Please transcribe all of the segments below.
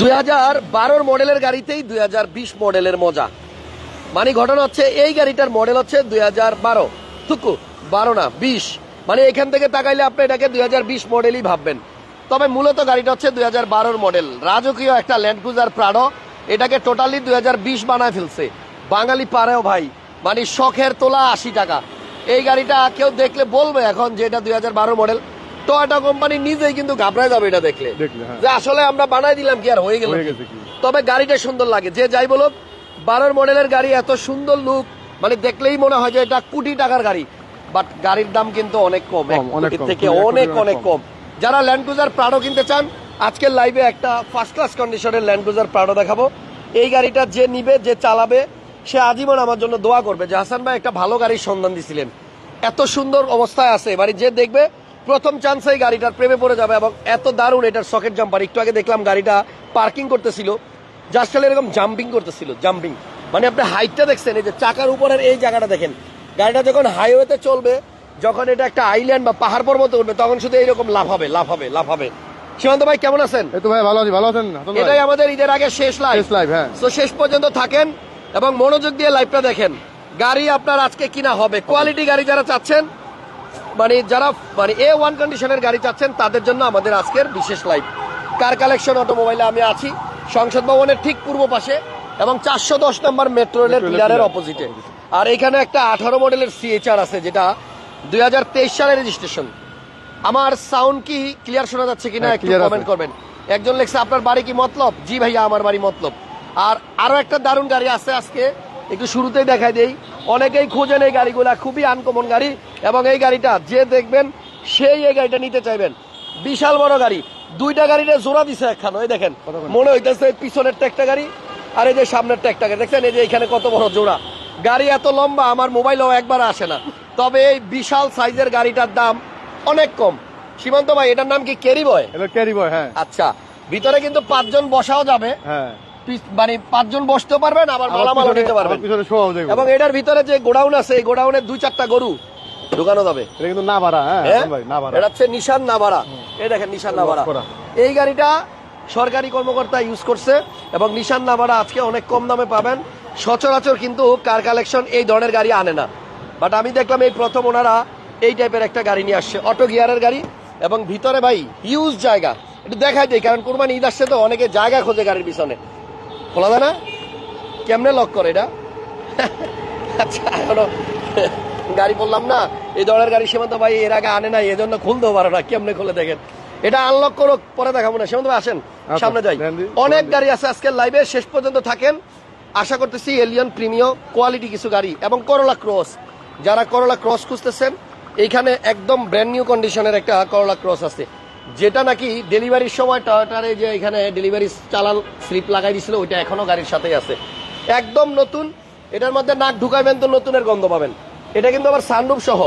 দুই হাজার বারোর মডেলের গাড়িতেই দুই হাজার বিশ মডেলের মজা। মানে ঘটনা হচ্ছে, এই গাড়িটার মডেল হচ্ছে দুই হাজার বারো। থুকু, বারো না, বিশ। মানে এখান থেকে তাকাইলে আপনি এটাকে দুই হাজার বিশ মডেলই ভাববেন। তবে মূলত গাড়িটা হচ্ছে দুই হাজার বারোর মডেল। রাজকীয় একটা ল্যান্ড ক্রুজার প্রাডো এটাকে টোটালি দুই হাজার বিশ বানায় ফেলছে। বাঙালি পারেও ভাই মানে শখের তোলা আশি টাকা। এই গাড়িটা কেউ দেখলে বলবে এখন যে এটা দুই হাজার বারো মডেল। টয়টা কোম্পানি নিজেই কিন্তু ঘাবড়ায় যাবে এটা দেখলে। হ্যাঁ। যে আসলে আমরা বানাই দিলাম কি আর হয়ে গেল? তবে গাড়িটা সুন্দর লাগে। যে যাই বলো বারোর মডেলের গাড়ি এত সুন্দর লুক মানে দেখলেই মনে হয় যে এটা কোটি টাকার গাড়ি। বাট গাড়ির দাম কিন্তু অনেক কম কোটির থেকে অনেক অনেক। কম। যারা ল্যান্ড ক্রুজার প্রাডো কিনতে চান আজকের লাইভে একটা ফার্স্ট ক্লাস কন্ডিশনের ল্যান্ড ক্রুজার প্রাডো দেখাবো। এই গাড়িটা যে নিবে যে চালাবে সে আজীবন আমার জন্য দোয়া করবে যে হাসান ভাই একটা ভালো গাড়ির সন্ধান দিছিলেন। এত সুন্দর অবস্থায় আছে মানে যে দেখবে প্রথম চান্সে এই গাড়িটার প্রেমে পড়ে যাবে এবং এত দারুণ এটার সকেট জাম্পার। একটু আগে দেখলাম গাড়িটা পার্কিং করতেছিল জাস্ট এরকম জাম্পিং করতেছিল জাম্পিং মানে আপনি হাইটটা দেখছেন এই যে চাকার উপরের এই জায়গাটা দেখেন। গাড়িটা যখন হাইওয়েতে চলবে যখন এটা একটা আইল্যান্ড বা পাহাড় পর্বতে উঠবে তখন শুধু এইরকম লাভ হবে লাভ হবে লাভ হবে। সীমান্ত ভাই কেমন আছেন? এই তো ভাই ভালো আছি ভালো আছেন? এটাই আমাদের ঈদের আগে শেষ লাইভ শেষ live, হ্যাঁ। তো শেষ পর্যন্ত থাকেন এবং মনোযোগ দিয়ে লাইভটা দেখেন। গাড়ি আপনার আজকে কিনা হবে। কোয়ালিটি গাড়ি যারা চাচ্ছেন মানে যারা মানে এ ওয়ান কন্ডিশনের গাড়ি চাচ্ছেন তাদের জন্য আমাদের আজকের বিশেষ লাইভ কার কালেকশন অটোমোবাইলে আমি আছি? সংসদ ভবনের ঠিক পূর্ব পাশে এবং চারশো দশ নম্বর মেট্রো রেলের পিলারের অপোজিটে আর এখানে একটা আঠারো মডেলের সিএচআর আছে যেটা দুই হাজার তেইশ সালের রেজিস্ট্রেশন আমার সাউন্ড কি ক্লিয়ার শোনা যাচ্ছে কিনা হ্যাঁ, একটু কমেন্ট করবেন। একজন লেখছে আপনার বাড়ি কি মতলব? জি ভাইয়া আমার বাড়ি মতলব। আর আরও একটা দারুণ গাড়ি আছে আজকে একটু শুরুতেই দেখাই দেই। অনেকেই খোঁজেন এই গাড়িগুলা খুবই আনকমন গাড়ি এবং এই গাড়িটা যে দেখবেন সেই এই গাড়িটা নিতে চাইবেন। বিশাল বড় গাড়ি। দুইটা গাড়িতে জোড়া দিছে একখান ওই দেখেন মনে হইতেছে পিছনের একটা গাড়ি আর এই যে সামনের একটা গাড়ি। দেখছেন এই যে এখানে কত বড় জোড়া। গাড়ি এত লম্বা আমার মোবাইলও একবার আসে না। তবে এই বিশাল সাইজের গাড়িটার দাম অনেক কম। সীমান্ত ভাই এটার নাম কি কেরি বয় ক্যারি বয় হ্যাঁ। আচ্ছা ভিতরে কিন্তু পাঁচজন বসাও যাবে। হ্যাঁ। মানে পাঁচজন বসতেও পারবেন আবার মালামালও নিতে পারবেন। এবং এটার ভিতরে যে গোডাউন আছে এই গোডাউনে দুই চারটা গরু ঢুকানো যাবে। এটা কিন্তু না ভাড়া হ্যাঁ? হ্যাঁ? না ভাড়া এটা হচ্ছে নিশান নাভাড়া। এই দেখেন নিশান নাভাড়া। করা। এই গাড়িটা সরকারি কর্মকর্তা ইউজ করছে এবং নিশান নাভাড়া আজকে অনেক কম দামে পাবেন। সচরাচর কিন্তু কার কালেকশন এই ধরনের গাড়ি আনে না। বাট আমি দেখলাম এই প্রথম ওনারা এই টাইপের একটা গাড়ি নিয়ে আসছে অটো গিয়ারের গাড়ি। এবং ভিতরে ভাই হিউজ জায়গা। একটু দেখাই দিই কারণ কোরবানি ঈদ আসছে তো অনেকে জায়গা খোঁজে গাড়ির পিছনে। খোলা যায় না। কেমনে লক করে এটা? আচ্ছা এখনও গাড়ি বললাম না এই ধরনের গাড়ি সীমান্ত ভাই এর আগে আনে না এজন্য খুলতেও পারে না কেমনে খুলে দেখেন। এটা আনলক করো পরে দেখাবো না। সীমান্ত ভাই আসেন আচ্ছা, সামনে যাই। অনেক গাড়ি আছে আজকের লাইভে শেষ পর্যন্ত থাকেন। আশা করতেছি এলিয়ন প্রিমিয় কোয়ালিটি কিছু গাড়ি এবং করলা ক্রস যারা করলা ক্রস খুঁজতেছেন এইখানে একদম ব্র্যান্ড নিউ কন্ডিশনের একটা করলা ক্রস আছে। যেটা নাকি ডেলিভারির সময় টয়টারে যে এখানে ডেলিভারি চালান স্লিপ লাগাই দিছিল ওইটা এখনও গাড়ির সাথেই আছে। একদম নতুন এটার মধ্যে নাক ঢুকাইবেন তো নতুনের গন্ধ পাবেন। এটা কিন্তু আবার সানরুফ সহ।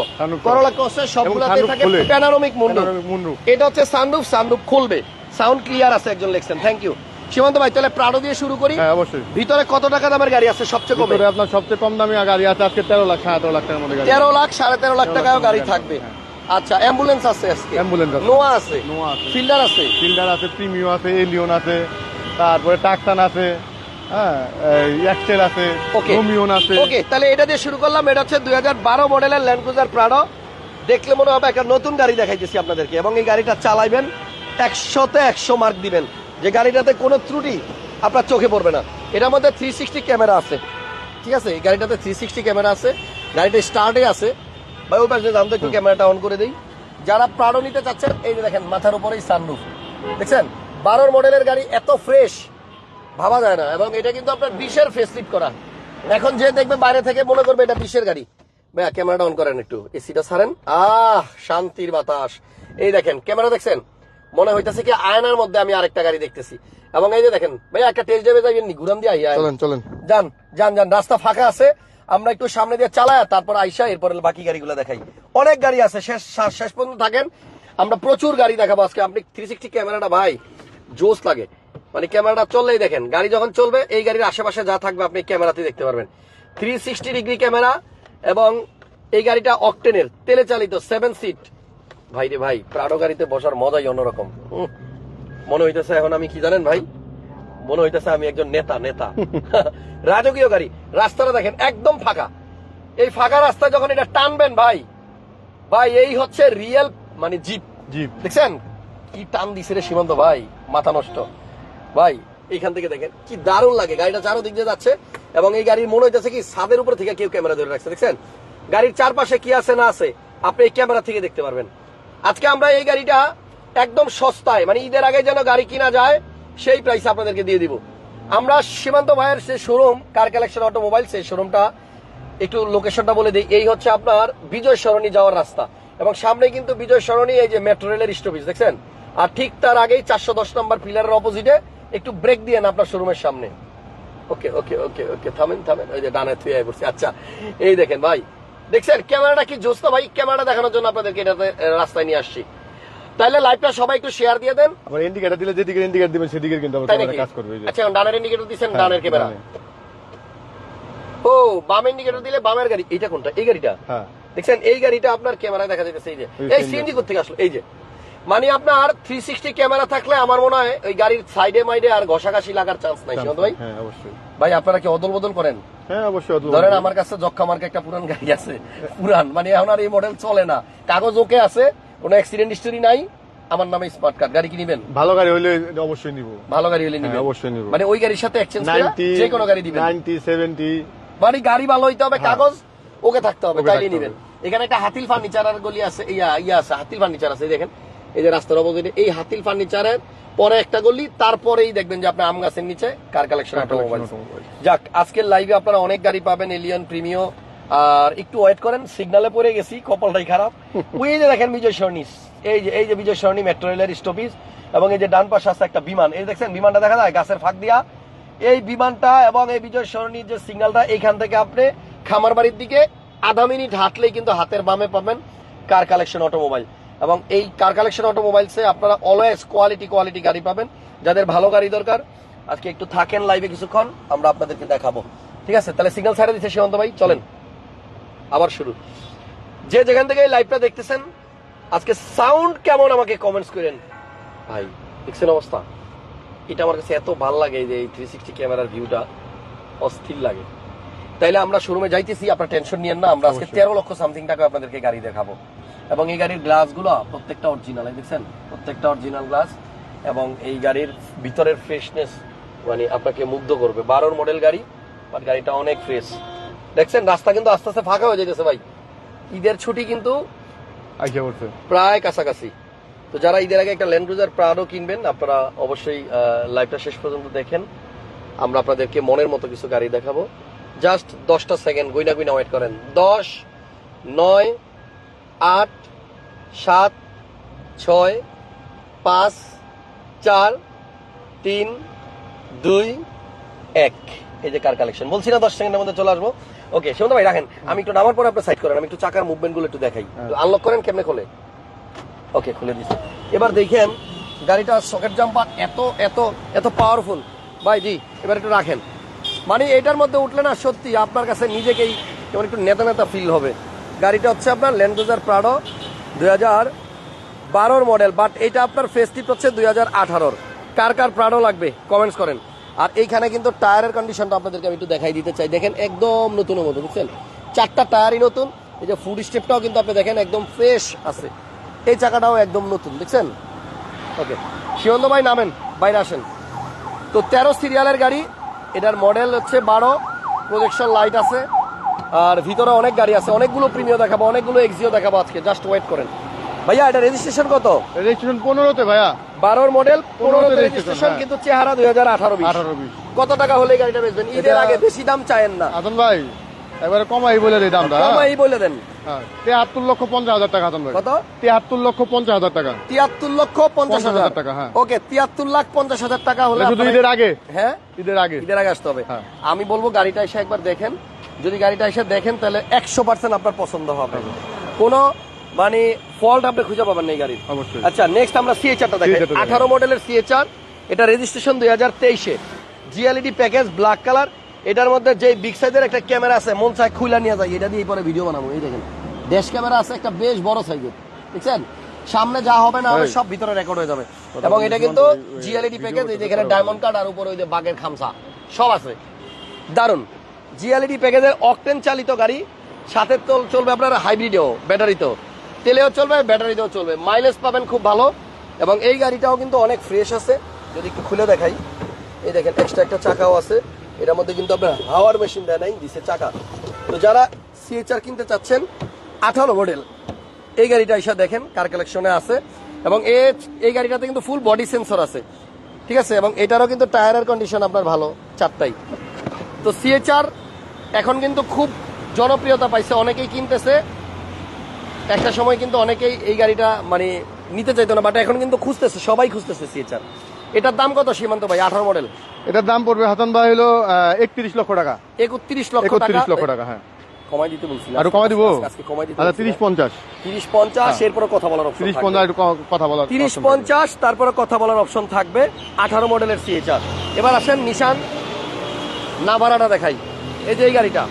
করলা ক্রসের সবগুলোতে থাকে প্যানারোমিক মুন্ডু এটা হচ্ছে সানরুফ সানরুফ খুলবে। সাউন্ড ক্লিয়ার আছে একজন লিখছেন। থ্যাংক ইউ সীমান্ত ভাই তাহলে প্রাডো দিয়ে শুরু করি। হ্যাঁ অবশ্যই। ভিতরে কত টাকা দামের গাড়ি আছে সবচেয়ে কম? ভিতরে আপনার সবচেয়ে কম দামি গাড়ি আছে আজকে তেরো লাখ সাড়ে তেরো লাখ টাকার মধ্যে গাড়ি। তেরো লাখ সাড়ে তেরো লাখ 13 টাকাও গাড়ি থাকবে। হ্যাঁ। আচ্ছা অ্যাম্বুলেন্স আছে আজকে? Ambulance আছে। নোয়া আছে? নোয়া আছে। ফিল্ডার আছে? ফিল্ডার আছে প্রিমিও আছে এলিয়ন আছে তারপরে টাকটান আছে হ্যাঁ এক্সেল আছে ওকে রোমিওন আছে। ওকে তাহলে এটা দিয়ে শুরু করলাম। এটা হচ্ছে দুই হাজার বারো মডেলের ল্যান্ড ক্রুজার প্রাডো দেখলে মনে হবে একটা নতুন গাড়ি দেখাইতেছি আপনাদেরকে এবং এই গাড়িটা চালাইবেন একশোতে একশো মার্ক দিবেন। যে গাড়িটাতে কোনো ত্রুটি আপনার চোখে পড়বে না। এটার মধ্যে থ্রি সিক্সটি ক্যামেরা আছে। ঠিক আছে? এই গাড়িটাতে থ্রি সিক্সটি ক্যামেরা আছে। গাড়িটা স্টার্টে আছে। ভাই ওই পাশে দাম তো একটু ক্যামেরাটা অন করে দিই। যারা নিতে চাচ্ছেন এই যে দেখেন মাথার উপরেই সানরুফ দেখছেন? বারোর মডেলের গাড়ি এত ফ্রেশ ভাবা যায় না। এবং এটা কিন্তু আপনার বিশের করা। এখন যে দেখবে বাইরে থেকে মনে করবে এটা বিশের গাড়ি। ভাইয়া ক্যামেরাটা অন করেন একটু এসিটা আহ শান্তির বাতাস। এই দেখেন ক্যামেরা দেখছেন? মনে হইতেছে কি আয়নার মধ্যে আমি আরেকটা গাড়ি দেখতেছি। এবং এই যে দেখেন ভাইয়া একটা টেস্ট ড্রাইভে যাবেন নি? ঘুরাম দিয়ে আইয়া চলেন চলেন। যান যান যান রাস্তা ফাঁকা আছে। আমরা একটু সামনে দিয়ে চালায় তারপর আইসা এরপরে বাকি গাড়িগুলো দেখাই। অনেক গাড়ি আছে, শেষ শেষ পর্যন্ত থাকেন। আমরা প্রচুর গাড়ি দেখাবো আজকে। আপনি থ্রি সিক্সটি ক্যামেরাটা ভাই, জোস লাগে। মানে ক্যামেরাটা চললেই দেখেন, গাড়ি যখন চলবে, এই গাড়ির আশেপাশে যা থাকবে আপনি ক্যামেরাতে দেখতে পারবেন। থ্রি সিক্সটি ডিগ্রি ক্যামেরা এবং এই গাড়িটা অকটেনের তেলে চালিত সেভেন সিট ভাই রে ভাই প্রাডো গাড়িতে বসার মজাই অন্যরকম। মনে হইতেছে এখন আমি কি জানেন ভাই? মনে হইতেছে আমি একজন নেতা নেতা। রাজকীয় গাড়ি রাস্তাটা দেখেন একদম ফাঁকা। এই ফাঁকা রাস্তায় যখন এটা টানবেন ভাই ভাই এই হচ্ছে রিয়েল মানে জিপ। জিপ। দেখছেন? কি টান দিছে রে সীমান্ত ভাই মাথা নষ্ট। ভাই এইখান থেকে দেখেন কি দারুণ লাগে। গাড়িটা চারোদিক দিয়ে যাচ্ছে এবং এই গাড়ির মনে হইতেছে কি ছাদের উপর থেকে কেউ ক্যামেরা ধরে রাখছে। দেখছেন? গাড়ির চারপাশে কি আছে না আছে আপনি এই ক্যামেরা থেকে দেখতে পারবেন। আজকে আমরা এই গাড়িটা একদম সস্তায় মানে ঈদের আগে যেন গাড়ি কিনা যায় সেই প্রাইস আপনাদেরকে দিয়ে দিব। আমরা সীমান্ত ভাইয়ের যে শোরুম কার কালেকশন অটোমোবাইল সেই শোরুমটা একটু লোকেশনটা বলে দিই। এই হচ্ছে আপনার বিজয় সরণি যাওয়ার রাস্তা এবং সামনে কিন্তু বিজয় সরণি, এই যে মেট্রো রেলের স্টপেজ দেখছেন? আর ঠিক তার আগেই চারশো দশ নম্বর পিলারের অপোজিটে একটু ব্রেক দিয়ে আপনার শোরুমের সামনে। ওকে ওকে ওকে ওকে, থামেন থামেন। ওই যে ডানে থুয়ে পড়ছি। আচ্ছা এই দেখেন ভাই। দেখছেন, ক্যামেরাটা কি জোস্তা ভাই? ক্যামেরাটা দেখানোর জন্য আপনাদেরকে এটাতে রাস্তায় নিয়ে আসছি। তাহলে লাইভটা সবাই একটু শেয়ার দিয়ে দেন। আবার ইন্ডিকেটার দিলে যেদিকে ইন্ডিকেটার দিবেন সেদিকে কিন্তু আবার ক্যামেরা কাজ করবে এই যে। আচ্ছা ডানের ইন্ডিকেটর দিচ্ছেন হ্যাঁ, ডানের ক্যামেরা ও বাম ইন্ডিকেটর দিলে বামের গাড়ি এইটা কোনটা? এই গাড়িটা? হ্যাঁ। দেখছেন এই গাড়িটা আপনার ক্যামেরায় দেখা যাচ্ছে এই যে। এই সিএনজি থেকে আসলো? এই যে। মানে আপনার থ্রি সিক্সটি ক্যামেরা থাকলে আমার মনে হয় ওই গাড়ির সাইডে মাইডে আর ঘষাঘষি লাগার চান্স নাই সীমান্ত ভাই? হ্যাঁ অবশ্যই। ভাই আপনারা কি অদল বদল করেন? হ্যাঁ অবশ্যই অদ্ভুত। ধরেন আমার কাছে যক্ষা মার্কে একটা পুরান গাড়ি আছে। পুরান মানে এখন আর এই মডেল চলে না। কাগজ ওকে আছে কোনো অ্যাক্সিডেন্ট হিস্টোরি নাই আমার নামে স্মার্ট কার্ড গাড়ি কি নিবেন? ভালো গাড়ি হইলে অবশ্যই নিব। ভালো গাড়ি হলে হ্যাঁ, নিবেন অবশ্যই নিব। মানে ওই গাড়ির সাথে এক্সচেঞ্জ করে যে কোনো গাড়ি দিবেন। Ninety seventy. মানে গাড়ি ভালো হইতে হবে হ্যাঁ। কাগজ ওকে থাকতে হবে তাইলে নিবেন। এখানে একটা হাতিল ফার্নিচার আর গলি আছে ইয়া ইয়া আছে হাতিল ফার্নিচার আছে দেখেন। এই যে রাস্তার অপোজিটে এই হাতিল ফার্নিচারের পরে একটা গলি তারপরেই দেখবেন যে আপনি আম গাছের নিচে কার কালেকশন অটোমোবাইল যাক আজকের লাইভে আপনারা অনেক গাড়ি পাবেন এলিয়ন প্রিমিও আর একটু ওয়েট করেন সিগনালে পড়ে গেছি কপালটাই খারাপ। ওই যে দেখেন বিজয় সরণি এই যে এই যে বিজয় সরণি মেট্রো রেলের স্টপিস এবং এই যে ডান পাশে আছে একটা বিমান। এই দেখছেন বিমানটা দেখা যায় গাছের ফাঁক দিয়া। এই বিমানটা এবং এই বিজয় সরণির যে সিগনালটা এইখান থেকে আপনি খামার বাড়ির দিকে আধা মিনিট হাঁটলেই কিন্তু হাতের বামে পাবেন কার কালেকশন অটোমোবাইল এবং এই কার কালেকশন অটোমোবাইলসে আপনারা অলওয়েজ কোয়ালিটি কোয়ালিটি গাড়ি পাবেন। যাদের ভালো গাড়ি দরকার আজকে একটু থাকেন লাইভে কিছুক্ষণ আমরা আপনাদেরকে দেখাবো। ঠিক আছে? তাহলে সিগন্যাল ছাড়ে দিচ্ছে সীমান্ত ভাই চলেন। আবার শুরু। যে যেখান থেকে এই লাইভটা দেখতেছেন আজকে সাউন্ড কেমন আমাকে কমেন্টস করেন? ভাই দেখছেন অবস্থা? এটা আমার কাছে এত ভালো লাগে যে এই থ্রি সিক্সটি ক্যামেরার ভিউটা অস্থির লাগে। তাইলে আমরা শোরুমে যাইতেছি আপনার টেনশন নিয়েন না আমরা আজকে তেরো লক্ষ সামথিং টাকা আপনাদেরকে গাড়ি দেখাবো। এবং এই গাড়ির গ্লাসগুলো প্রত্যেকটা অরিজিনাল দেখছেন? প্রত্যেকটা অরিজিনাল গ্লাস এবং এই গাড়ির ভিতরের ফ্রেশনেস মানে আপনাকে মুগ্ধ করবে। বারোর মডেল গাড়ি বাট গাড়িটা অনেক ফ্রেশ দেখছেন রাস্তা কিন্তু আস্তে আস্তে ফাঁকা হয়ে যাইতেছে ভাই। ঈদের ছুটি কিন্তু প্রায় কাছাকাছি। তো যারা ঈদের আগে একটা ল্যান্ড ক্রুজার প্রাডো কিনবেন আপনারা অবশ্যই লাইভটা শেষ পর্যন্ত দেখেন। আমরা আপনাদেরকে মনের মতো কিছু গাড়ি দেখাবো। জাস্ট দশটা সেকেন্ড গুইনা গুইনা ওয়েট করেন। দশ নয় আট সাত ছয় পাঁচ চার তিন দুই এক। এই যে কার কালেকশন বলছি না দশ সেকেন্ডের মধ্যে চলে আসব। ওকে সেমন্ত ভাই রাখেন। আমি একটু নামার পর আপনি সাইড করেন আমি একটু চাকার মুভমেন্টগুলো একটু দেখাই। আনলক করেন কেমনে খোলে? ওকে খুলে দিচ্ছি এবার দেখেন গাড়িটা সকেট জাম্পার এত এত এত পাওয়ারফুল ভাই জি এবার একটু রাখেন। মানে এটার মধ্যে উঠলে না সত্যি আপনার কাছে নিজেকেই যেমন একটু নেতা নেতা ফিল হবে। গাড়িটা হচ্ছে আপনার ল্যান্ড ক্রুজার প্রাডো দুই হাজার বারোর মডেল বাট এটা আপনার ফেস্টিভ হচ্ছে দুই হাজার আঠারোর। কার কার প্রাডো লাগবে? কমেন্টস করেন। আর এইখানে কিন্তু টায়ারের কন্ডিশনটা আপনাদেরকে আমি একটু দেখাই দিতে চাই। দেখেন একদম নতুনের মতো, বুঝছেন? চারটা টায়ারই নতুন, এই যে ফুড স্টেপটাও কিন্তু আপনি দেখেন একদম ফ্রেশ আছে। এই চাকাটাও একদম নতুন, দেখছেন? ওকে শিবন্দ ভাই, নামেন, বাইরে আসেন। তো তেরো সিরিয়ালের গাড়ি, এটার মডেল হচ্ছে বারো প্রজেকশন লাইট আছে, আর ভিতরে অনেক গাড়ি আছে। অনেকগুলো প্রিমিয় দেখাবো, অনেকগুলো এক্সিও দেখাবো আজকে জাস্ট ওয়েট করেন। ভাইয়া এটা রেজিস্ট্রেশন কত? রেজিস্ট্রেশন পনেরোতে ভাইয়া। বারোর মডেল পনেরো পনেরোতে রেজিস্ট্রেশন কিন্তু চেহারা দুই হাজার আঠারো আঠারো বিশ। কত টাকা হলে গাড়িটা বেচবেন? ঈদের আগে বেশি দাম চায়েন না। হাসান ভাই এবারে কমাই বলে দিই দামটা কমাই বলে দেন। হ্যাঁ তেহাত্তর লক্ষ পঞ্চাশ হাজার টাকা হাসান ভাই। কত? তেহাত্তর লক্ষ পঞ্চাশ হাজার টাকা। তিয়াত্তর লক্ষ পঞ্চাশ হাজার। টাকা, হ্যাঁ। ওকে তিয়াত্তর লাখ পঞ্চাশ হাজার টাকা হলে শুধু ঈদের আগে? হ্যাঁ? ঈদের আগে। ঈদের আগে আসতে হবে। হ্যাঁ। আমি বলব গাড়িটা এসে একবার দেখেন। যদি গাড়িটা এসে দেখেন তাহলে একশো পার্সেন্ট আপনার পছন্দ হবে। কোনো মানে ফল্ট আপনি খুঁজে পাবেন না এই গাড়ির। অবশ্যই। আচ্ছা নেক্সট আমরা সিএচআরটা দেখাই। আঠারো মডেলের সিএচআর এটা রেজিস্ট্রেশন দুই হাজার তেইশে। জিএলইডি প্যাকেজ ব্ল্যাক কালার এটার মধ্যে যে বিগ সাইজের একটা ক্যামেরা আছে মন চায় খুলে নিয়ে যায় এটা দিয়ে পরে ভিডিও বানাবো এই দেখেন। ড্যাশ ক্যামেরা আছে একটা বেশ বড় সাইজের দেখছেন? সামনে যা হবে না হবে সব ভিতরে রেকর্ড হয়ে যাবে। এবং এটা কিন্তু জিএলইডি প্যাকেজ এই করতে যেখানে ডায়মন্ড কার্ড আর উপরে ওই যে বাঘের খামসা সব আছে। দারুণ জিএলইডি প্যাকেজের অকটেন চালিত গাড়ি সাথে চলবে আপনার হাইব্রিডেও ব্যাটারিতেও তেলেও চলবে, ব্যাটারিতেও চলবে। মাইলেজ পাবেন খুব ভালো। এবং এই গাড়িটাও কিন্তু অনেক ফ্রেশ আছে। যদি একটু খুলে দেখাই। এই দেখেন এক্সট্রা একটা চাকাও আছে। এটার মধ্যে কিন্তু আপনার হাওয়ার মেশিন দেয় নাই, দিছে চাকা। তো যারা সিএচআর কিনতে চাচ্ছেন, আঠারো মডেল এই গাড়িটা এসে দেখেন, কার কালেকশনে আছে। এবং এ- এই গাড়িটাতে কিন্তু ফুল বডি সেন্সর আছে। ঠিক আছে? এবং এটারও কিন্তু টায়ারের কন্ডিশন আপনার ভালো, চারটাই। তো সিএচআর এখন কিন্তু খুব জনপ্রিয়তা পাইছে, অনেকেই কিনতেছে। একটা সময় কিন্তু অনেকেই এই গাড়িটা মানে নিতে চাইতো না বাট এখন কিন্তু খুঁজতেছে সবাই খুঁজতেছে সিএচআর এটার দাম কত সীমান্ত ভাই? আঠারো মডেল এটার দাম পড়বে হাসান ভাই হলো একত্রিশ লক্ষ টাকা। একত্রিশ লক্ষ একত্রিশ লক্ষ টাকা হ্যাঁ। কমাই দিতে আরও কমাই দিব? আজকে কমাই দিতে আচ্ছা এরপরে কথা বলার। একটু কথা বলার তারপরে কথা বলার অপশন থাকবে। আঠারো মডেলের সিএচআর এবার আসেন নিশান নাভারাটা দেখাই। এই যে এই গাড়িটা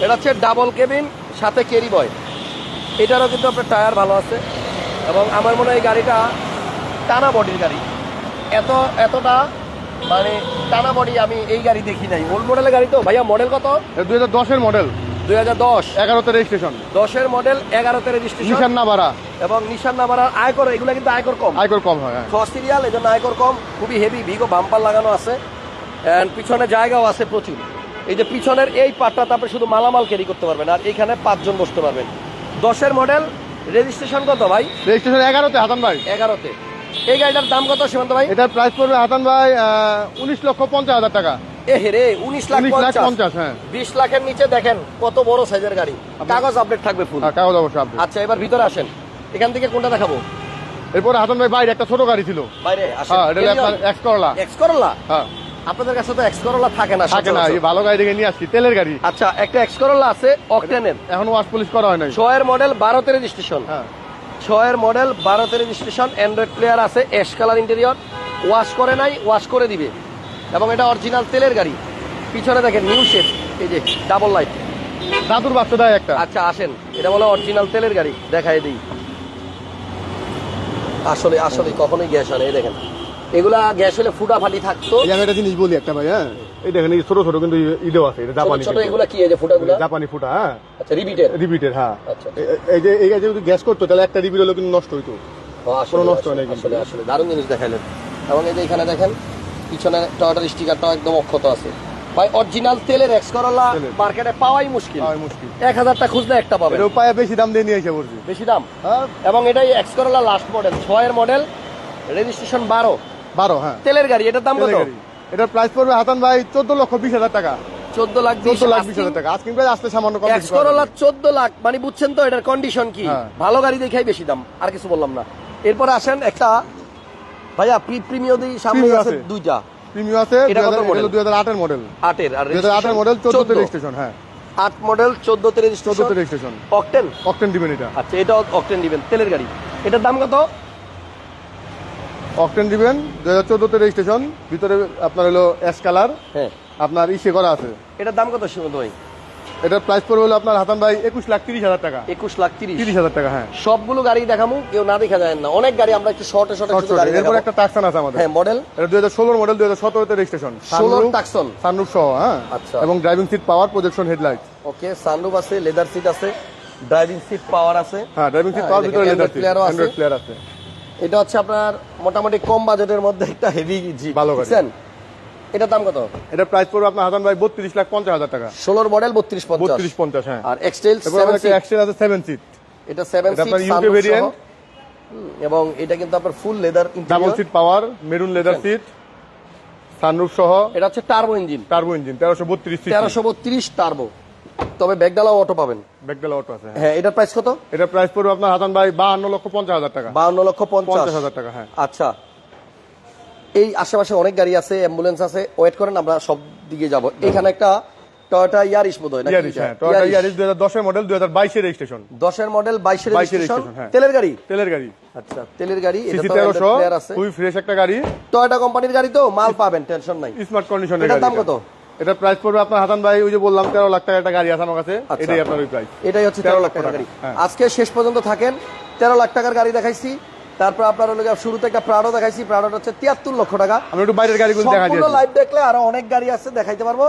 এটা হচ্ছে ডাবল কেবিন সাথে ক্যারি বয় এটারও কিন্তু আপনার টায়ার ভালো আছে এবং আমার মনে হয় এই গাড়িটা টানা বডির গাড়ি। এত এতটা মানে টানা বডি আমি এই গাড়ি দেখি নাই। ওল্ড মডেলের গাড়ি তো? ভাইয়া মডেল কত? দুই হাজার দশের মডেল দুই হাজার দশ। এগারোতে রেজিস্ট্রেশন দশের মডেল এগারোতে রেজিস্ট্রেশন নিশান না ভাড়া এবং নিশান নামার আয়কর এগুলো কিন্তু আয়কর কম। আয়কর কম হয় হ্যাঁ। ছ সিরিয়াল এই জন্য আয়কর কম। খুবই হেভি ভিগো বাম্পার লাগানো আছে। অ্যান্ড পিছনে জায়গাও আছে প্রচুর। এই যে পিছনের এই পাটটাতে আপনি শুধু মালামাল ক্যারি করতে পারবেন আর এখানে পাঁচজন বসতে পারবেন। দশের মডেল রেজিস্ট্রেশন কত ভাই? রেজিস্ট্রেশন এগারোতে হাসান ভাই। এগারোতে। এই গাড়িটার দাম কত সীমান্ত ভাই? এটার প্রাইস পড়বে হাসান ভাই উনিশ লক্ষ পঞ্চাশ হাজার টাকা। উনিশ লাখ পঞ্চাশ। হ্যাঁ। বিশ লাখের নিচে দেখেন কত বড় সাইজের গাড়ি। কাগজ আপডেট থাকবে ফুল হ্যাঁ, কাগজ অবশ্যই আচ্ছা এবার ভিতরে আসেন। এখান থেকে কোনটা দেখাবো? এরপরে হাসান ভাই বাইরে একটা ছোট গাড়ি ছিল। বাইরে হ্যাঁ এটা এক্স করলা এক্স করলা হ্যাঁ। আপনাদের কাছে তো এক্স করলা থাকে না থাকে না এই ভালো গাড়ি দেখে নিয়ে আসছি তেলের গাড়ি। আচ্ছা একটা এক্স করলা আছে অকটেনের এখনও ওয়াশ পুলিশ করা হয় নাই। ছয়ের মডেল বারোতে রেজিস্ট্রেশন হ্যাঁ। ছয়ের মডেল বারোতে রেজিস্ট্রেশন অ্যান্ড্রয়েড প্লেয়ার আছে অ্যাশ কালার ইন্টেরিয়র ওয়াশ করে নাই ওয়াশ করে দিবে। এবং এটা অরিজিনাল তেলের গাড়ি। পিছনে দেখেন নিউ শেপ এই যে ডাবল লাইট দাদুর বাচ্চা দেয় একটা। আচ্ছা আসেন। এটা বলে অরিজিনাল তেলের গাড়ি দেখাই দিই। আসলে আসলে কখনোই গ্যাস আনে এই দেখেন। এগুলা গ্যাস হলে ফুটাফাটি থাকতো। এই আমি একটা জিনিস বলি একটা ভাই হ্যাঁ? এই দেখেন এই ছোট ছোট কিন্তু ইদেও আছে এটা জাপানি ছোট এগুলা কি এই যে ফুটাগুলা? জাপানি ফুটা হ্যাঁ? আচ্ছা রিপিটের রিপিটের হ্যাঁ। আচ্ছা। এই যে এই যদি গ্যাস করতো তাহলে একটা রিপিট হলো কিন্তু নষ্ট হইতো। কোনো নষ্ট হয় না। আসলে আসলে। দারুণ জিনিস দেখাইলেন। এবং এই যে এখানে দেখেন পিছনে টয়টার স্টিকারটাও একদম অক্ষত আছে। ভাই অরিজিনাল তেলের এক্স করলা। মার্কেটে পাওয়াই মুশকিল। মুশকিল। এক হাজারটা খুঁজলে একটা পাবে পায়ে বেশি দাম দিয়ে নিয়ে এসে পড়ছি বেশি দাম। হ্যাঁ? এবং এটাই এক্স করলা লাস্ট মডেল ছয়ের মডেল রেজিস্ট্রেশন বারো। বারো হ্যাঁ। তেলের গাড়ি এটার দাম কত। এটার প্রাইস পড়বে হাসান ভাই চোদ্দ লক্ষ বিশ হাজার টাকা। চোদ্দ লাখ চোদ্দ লাখ বিশ হাজার টাকা। আজকে আসতে সামান্য কম এক্স করলা। চোদ্দ লাখ মানে বুঝছেন তো এটার কন্ডিশন কি? হ্যাঁ। ভালো গাড়ি দেখাই বেশি দাম আর কিছু বললাম না। এরপরে আসেন একটা ভাইয়া প্রিমিয় দিই সামনে আছে। দুইটা। প্রিমিয়াম আছে এটা কত model? দুই হাজার আটের মডেল আটের আর দুই হাজার আটের মডেল চোদ্দতে রেজিস্ট্রেশন হ্যাঁ। আট মডেল চোদ্দতে রেজিস্ট্রেশন চোদ্দতে রেজিস্ট্রেশন অকটেন অকটেন দিবেন এটা। আচ্ছা এটা অকটেন দিবেন তেলের গাড়ি। এটার দাম কত? অকটেন দিবেন দু হাজার চোদ্দতে রেজিস্ট্রেশন ভিতরে আপনার হলো অ্যাশ কালার হ্যাঁ। আপনার ইসে করা আছে। এটার দাম কত ভাই? এটার প্রাইস পড়বে হলো আপনার হাসান ভাই একুশ লাখ তিরিশ হাজার টাকা। একুশ লাখ তিরিশ। তিরিশ হাজার টাকা হ্যাঁ। সবগুলো গাড়ি দেখামু কেউ না দেখা যায় না। অনেক গাড়ি আমরা একটু শর্টে শর্টে। গাড়ি এরপর একটা টাকসান আছে আমাদের। হ্যাঁ মডেল এটা দুই হাজার ষোলোর মডেল দুই হাজার সতেরোতে রেজিস্ট্রেশন 16 Tucson। সানরুফ সহ হ্যাঁ। আচ্ছা। এবং driving seat power projection headlight okay sunroof আছে লেদার সিট আছে ড্রাইভিং সিট পাওয়ার আছে। হ্যাঁ ড্রাইভিং সিট পাওয়ার ভিতরে লেদার আছে। প্লেয়ার আছে। এটা হচ্ছে আপনার মোটামুটি কম বাজেটের মধ্যে একটা হেভি জিপ ভালো বুঝছেন? এটার দাম কত? এটার প্রাইস পড়বে আপনার হাসান ভাই বত্রিশ লাখ পঞ্চাশ হাজার টাকা। ষোলোর মডেল বত্রিশ পঞ্চাশ। বত্রিশ পঞ্চাশ হ্যাঁ। আর এক্সটেল এক্সেল আছে সেভেন সিট এটা সেভেন এটা সিট UK variant। এবং এটা কিন্তু আপনার full leather double seat power maroon leather seat sunroof সহ। এটা হচ্ছে টার্বো ইঞ্জিন টার্বো ইঞ্জিন তেরোশো বত্রিশ তেরোশো বত্রিশ টার্বো তবে ব্যাগডালাও অটো পাবেন। ব্যাকডালা অটো আছে হ্যাঁ। হ্যাঁ এটার প্রাইস কত? প্রাইস পড়বে আপনার হাসান ভাই বাহান্ন লক্ষ পঞ্চাশ হাজার টাকা। বাউন্ন লক্ষ পঞ্চাশ। হাজার টাকা হ্যাঁ। আচ্ছা। এই আশেপাশে অনেক গাড়ি আছে অ্যাম্বুলেন্স আছে ওয়েট করেন আমরা সব দিকে যাব। এখানে একটা টয়োটা ইয়ারিশ বোধ হয় ইয়ারিশ হ্যাঁ টয়োটা ইয়ারিশ মডেল দুই হাজার বাইশের রেজিস্ট্রেশন দশের মডেল বাইশের 22 রেজিস্ট্রেশন। তেলের গাড়ি? তেলের গাড়ি। আচ্ছা তেলের গাড়ি এটা তো আছে। খুবই ফ্রেশ একটা গাড়ি। টয়োটা কোম্পানির গাড়ি তো মাল পাবেন টেনশন নাই। স্মার্ট কন্ডিশনের গাড়ি দাম কত? এটার প্রাইস পড়বে আপনার হাসান ভাই ওই যে বললাম তেরো লাখ টাকা একটা গাড়ি আছে আমার কাছে। আচ্ছা। এটাই আপনার ওই প্রাইস এটাই হচ্ছে তেরো লাখ টাকা গাড়ি। হ্যাঁ। আজকে শেষ পর্যন্ত থাকেন তেরো লাখ টাকার গাড়ি দেখাইছি। তারপর আপনার হলো শুরুতে একটা প্রাডো দেখাইছি প্রাডোটা হচ্ছে তিয়াত্তর লক্ষ টাকা। আমি একটু বাইরের গাড়িগুলো দেখা লাইভ দেখলে আরও অনেক গাড়ি আছে দেখাইতে পারব।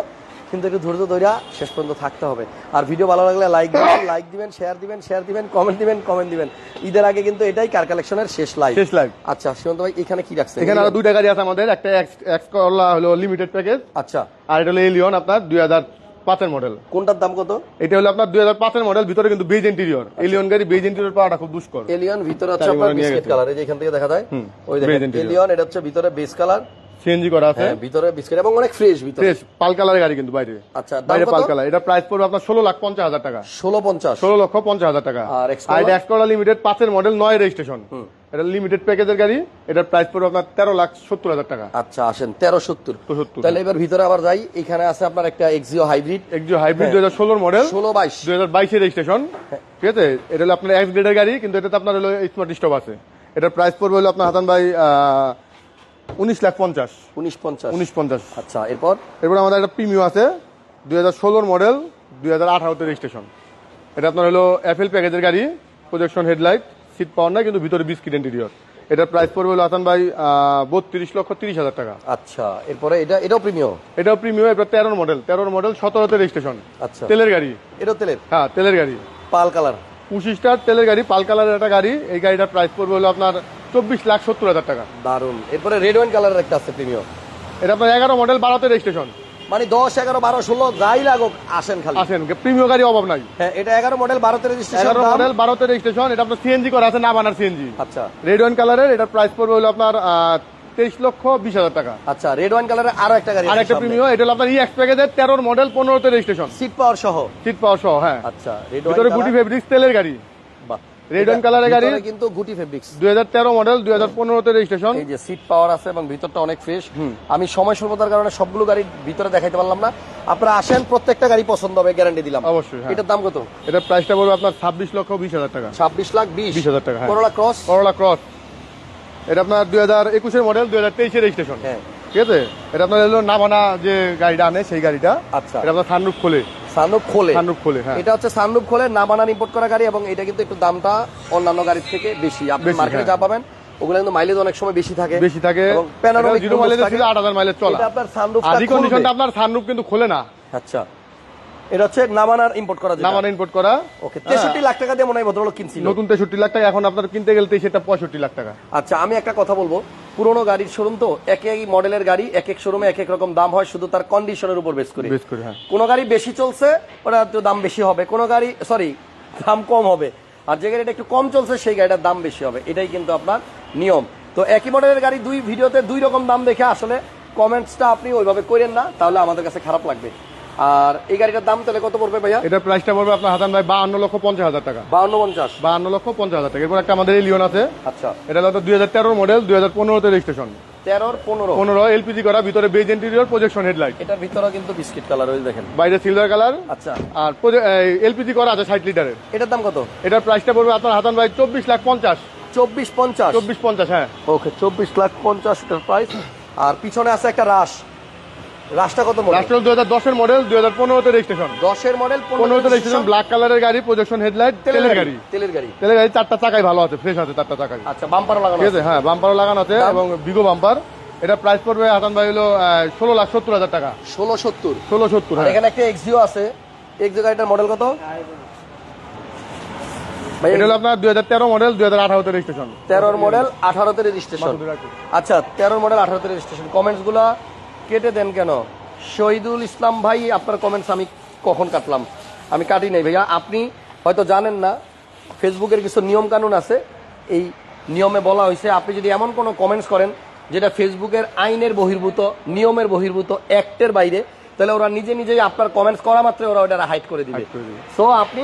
কিন্তু একটু ধৈর্য ধৈর্য শেষ পর্যন্ত থাকতে হবে। আর ভিডিও ভালো লাগলে লাইক দিবেন লাইক দিবেন শেয়ার দিবেন শেয়ার দিবেন কমেন্ট দিবেন কমেন্ট দিবেন। ঈদের আগে কিন্তু এটাই কার কালেকশনের শেষ লাইভ শেষ live। আচ্ছা সীমন্ত ভাই এখানে কি রাখছেন? এখানে আরও দুইটা গাড়ি আছে আমাদের। একটা এক্স এক্স করলা হলো লিমিটেড প্যাকেজ আচ্ছা। আর এটা হলো এলিয়ন আপনার দুই হাজার পাঁচের মডেল কোনটার দাম কত? এটা হলো আপনার দুই হাজার পাঁচের মডেল ভিতরে কিন্তু বেজ ইন্টেরিয়র এলিয়ন গাড়ি বেজ ইন্টেরিয়র পাওয়াটা খুব দুষ্কর। এলিয়ন ভিতরে হচ্ছে আপনার বিস্কিট কালার এই যে এখান থেকে দেখা যায়। ওই দেখেন এলিয়ন এটা হচ্ছে ভিতরে বেস কালার সিএনজি করা আছে। হ্যাঁ ভিতরে বিস্কিট এবং অনেক ফ্রেশ ভিতরে। ফ্রেশ পাল কালারের গাড়ি কিন্তু বাইরে। আচ্ছা বাইরে পাল কালার। এটা প্রাইস পড়বে আপনার ষোলো লাখ পঞ্চাশ হাজার টাকা। ষোলো পঞ্চাশ। ষোলো লক্ষ পঞ্চাশ হাজার টাকা। আর এক্সকোলা লিমিটেড পাঁচের মডেল নয় রেজিস্ট্রেশন এটা লিমিটেড প্যাকেজের গাড়ি। এটার প্রাইস পড়বে আপনার তেরো লাখ সত্তর হাজার টাকা। আচ্ছা আসেন তেরো সত্তর। 73 তাহলে এবার ভিতরে আবার যাই। এখানে আছে আপনার একটা এক্সিও হাইব্রিড একজন হাইব্রিড দুই হাজার ষোলোর মডেল ষোলো বাইশ। দুই হাজার বাইশের রেজিস্ট্রেশন ঠিক আছে? এটা হলো আপনার এক্স গ্রেডের গাড়ি কিন্তু এটাতে আপনার হলো স্মার্ট স্টপ আছে। এটার প্রাইস পড়বে হলো আপনার হাতান ভাই উনিশ লাখ পঞ্চাশ। উনিশ পঞ্চাশ। উনিশ পঞ্চাশ। আচ্ছা এরপর? এরপর আমাদের একটা প্রিমিয়াম আছে দুই হাজার ষোলোর মডেল দুই হাজার আঠারোতে রেজিস্ট্রেশন এটা আপনার হলো এফএল প্যাকেজের গাড়ি প্রজেকশন হেডলাইট সিট পাওয়ার না কিন্তু ভিতরে বিস্কিট ইন্টেরিয়র এটার প্রাইস পড়বে হলো হাসান ভাই বত্রিশ লক্ষ তিরিশ হাজার টাকা। আচ্ছা এরপরে এটা এটাও প্রিমিয়াম? এটাও প্রিমিয়াম এবার তেরোর মডেল তেরোর মডেল সতেরোতে রেজিস্ট্রেশন আচ্ছা। তেলের গাড়ি। এটাও তেলের? হ্যাঁ তেলের গাড়ি। পাল কালার? পঁচিশ স্টার তেলের গাড়ি পাল কালারের একটা গাড়ি এই গাড়িটার প্রাইস পড়বে হলো আপনার চব্বিশ লাখ সত্তর হাজার টাকা। দারুণ এরপরে রেড ওয়াইন কালারের একটা আছে প্রিমিয়াম এটা আপনার এগারো মডেল বারোতে রেজিস্ট্রেশন মানে দশ এগারো বারো ষোলো যাই লাগুক আসেন খালি। আসেন প্রিমিয়াম গাড়ি অভাব নাই। হ্যাঁ এটা এগারো মডেল বারোতে রেজিস্ট্রেশন এগারো মডেল বারোতে রেজিস্ট্রেশন এটা আপনার সিএনজি করা আছে না বানার সিএনজি আচ্ছা। রেড ওয়ান কালারের এটার প্রাইস পড়বে হলো আপনার তেইশ লক্ষ বিশ হাজার টাকা। আচ্ছা রেড ওয়াইন কালারের আরও একটা গাড়ি আর একটা প্রিমিয়াম এটা হলো আপনার ই এক্স প্যাকেজের তেরোর মডেল পনেরোতে রেজিস্ট্রেশন সিট পাওয়ার সহ। সিট পাওয়ার সহ হ্যাঁ। আচ্ছা রেড ভিতরে গুটি ফেব্রিক্স তেলের গাড়ি। Red wine colour এর গাড়ি? কিন্তু গুটি ফেব্রিক্স দুই হাজার তেরো মডেল দুই হাজার পনেরোতে রেজিস্ট্রেশন এই যে সিট পাওয়ার আছে এবং ভিতরটা অনেক ফ্রেশ আমি সময় স্বল্পতার কারণে সবগুলো গাড়ি ভিতরে দেখাইতে পারলাম না। আপনারা আসেন প্রত্যেকটা গাড়ি পছন্দ হবে গ্যারান্টি দিলাম। অবশ্যই, হ্যাঁ। এটার দাম কত? এটার প্রাইসটা পড়বে আপনার ছাব্বিশ লক্ষ বিশ হাজার টাকা। ছাব্বিশ লাখ বিশ। 20,000 টাকা। করোলা ক্রস করোলা ক্রস এটা আপনার দুই হাজার একুশের মডেল দুই হাজার তেইশের রেজিস্ট্রেশন হ্যাঁ। ঠিক আছে? এটা আপনার হলো নামানা যে গাড়িটা আনে সেই গাড়িটা। আচ্ছা। এটা আপনার সানরুফ খোলে। সানরুফ খোলে। সানরুফ খোলে হ্যাঁ। এটা হচ্ছে সানরুফ খোলে না বানান ইম্পোর্ট করা গাড়ি এবং এটা কিন্তু একটু দামটা অন্যান্য গাড়ির থেকে বেশি। আপনি মার্কেটে হ্যাঁ। যা পাবেন ওগুলো কিন্তু মাইলেজ অনেক সময় বেশি থাকে। বেশি থাকে। এবং panoramic জিরো মাইলেজ ছিল আট হাজার মাইলেজ চলা। এটা আপনার সানরুফ আর রিকন্ডিশনটা আপনার সানরুফ কিন্তু খোলে না। আচ্ছা। এটা হচ্ছে নামানার ইম্পোর্ট করা। নামানা ইম্পোর্ট করা। ওকে তেষট্টি লাখ টাকা দিয়ে মনে হয় ভদ্রলোক কিনছিল। নতুন তেষট্টি লাখ টাকা এখন আপনার কিনতে গেলে সেটা পঁয়ষট্টি লাখ টাকা। আচ্ছা আমি একটা কথা বলব। পুরোনো গাড়ির শোরুম তো এক এক মডেলের গাড়ি এক এক শোরুমে এক এক রকম দাম হয় শুধু তার কন্ডিশনের উপর বেস করে। হ্যাঁ। কোনো গাড়ি বেশি চলছে ওটা দাম বেশি হবে। কোনো গাড়ি সরি দাম কম হবে। আর যে গাড়িটা একটু কম চলছে সেই গাড়িটার দাম বেশি হবে। এটাই কিন্তু আপনার নিয়ম। তো একই মডেলের গাড়ি দুই ভিডিওতে দুই রকম দাম দেখে আসলে কমেন্টসটা আপনি ওইভাবে করেন না তাহলে আমাদের কাছে খারাপ লাগবে। আর এই গাড়িটার দাম তাহলে কত পড়বে ভাইয়া? এটার প্রাইসটা পড়বে আপনার হাতান ভাই বাহান্ন লক্ষ পঞ্চাশ হাজার টাকা। বাউন্ন পঞ্চাশ। বাহান্ন লক্ষ পঞ্চাশ হাজার টাকা। এরপর একটা আমাদের এলিয়ন আছে। আচ্ছা। এটা হলো দুই হাজার তেরোর মডেল দুই হাজার পনেরোতে রেজিস্ট্রেশন তেরোর পনেরো। পনেরো এলপিজি করা ভিতরে বেজ ইন্টেরিয়র প্রজেকশন হেডলাইট এটার ভিতরে কিন্তু বিস্কিট কালার ওই দেখেন। বাইরে সিলভার কালার আচ্ছা। আর এলপিজি করা আছে ষাট লিটারের। এটার দাম কত? এটার প্রাইসটা পড়বে আপনার হাতান ভাই চব্বিশ লাখ পঞ্চাশ। চব্বিশ পঞ্চাশ। চব্বিশ পঞ্চাশ হ্যাঁ। ওকে চব্বিশ লাখ পঞ্চাশ প্রাইস আর পিছনে আছে একটা রাশ রাশটা কত মডেল দুই হাজার দশের মডেল দুই হাজার পনেরোতে রেজিস্ট্রেশন দশের মডেল পনেরোতে রেজিস্ট্রেশন ব্ল্যাক কালারের গাড়ি প্রজেকশন হেডলাইট তেলের গাড়ি তেলের গাড়ি। তেলের গাড়ি চারটা চাকাই ভালো আছে ফ্রেশ আছে চারটা চাকাই আচ্ছা বাম্পারও লাগানো আছে। হ্যাঁ বাম্পারও লাগানো আছে এবং বিগো বাম্পার এটা প্রাইস পড়বে হাসান ভাই হলো ষোলো লাখ সত্তর হাজার টাকা। ষোলো সত্তর। ষোলো সত্তর আর হ্যাঁ। এখানে একটা এক্সিও আছে। এক্সিও গাড়িটার মডেল কত? ভাই এটা হলো আপনার দুই হাজার তেরো মডেল দুই হাজার আঠারোতে রেজিস্ট্রেশন তেরোর মডেল আঠারোতে রেজিস্ট্রেশন আচ্ছা তেরোর মডেল আঠারোতে রেজিস্ট্রেশন কমেন্টসগুলা কেটে দেন কেন? শহীদুল ইসলাম ভাই আপনার কমেন্টস আমি কখন কাটলাম? আমি কাটি নাই ভাইয়া। আপনি হয়তো জানেন না ফেসবুকের কিছু নিয়ম কানুন আছে। এই নিয়মে বলা হয়েছে আপনি যদি এমন কোনো কমেন্টস করেন যেটা ফেসবুকের আইনের বহির্ভূত নিয়মের বহির্ভূত অ্যাক্টের বাইরে তাহলে ওরা নিজে নিজেই আপনার কমেন্টস করা মাত্রে ওরা ওটা হাইড করে দিবে। সো আপনি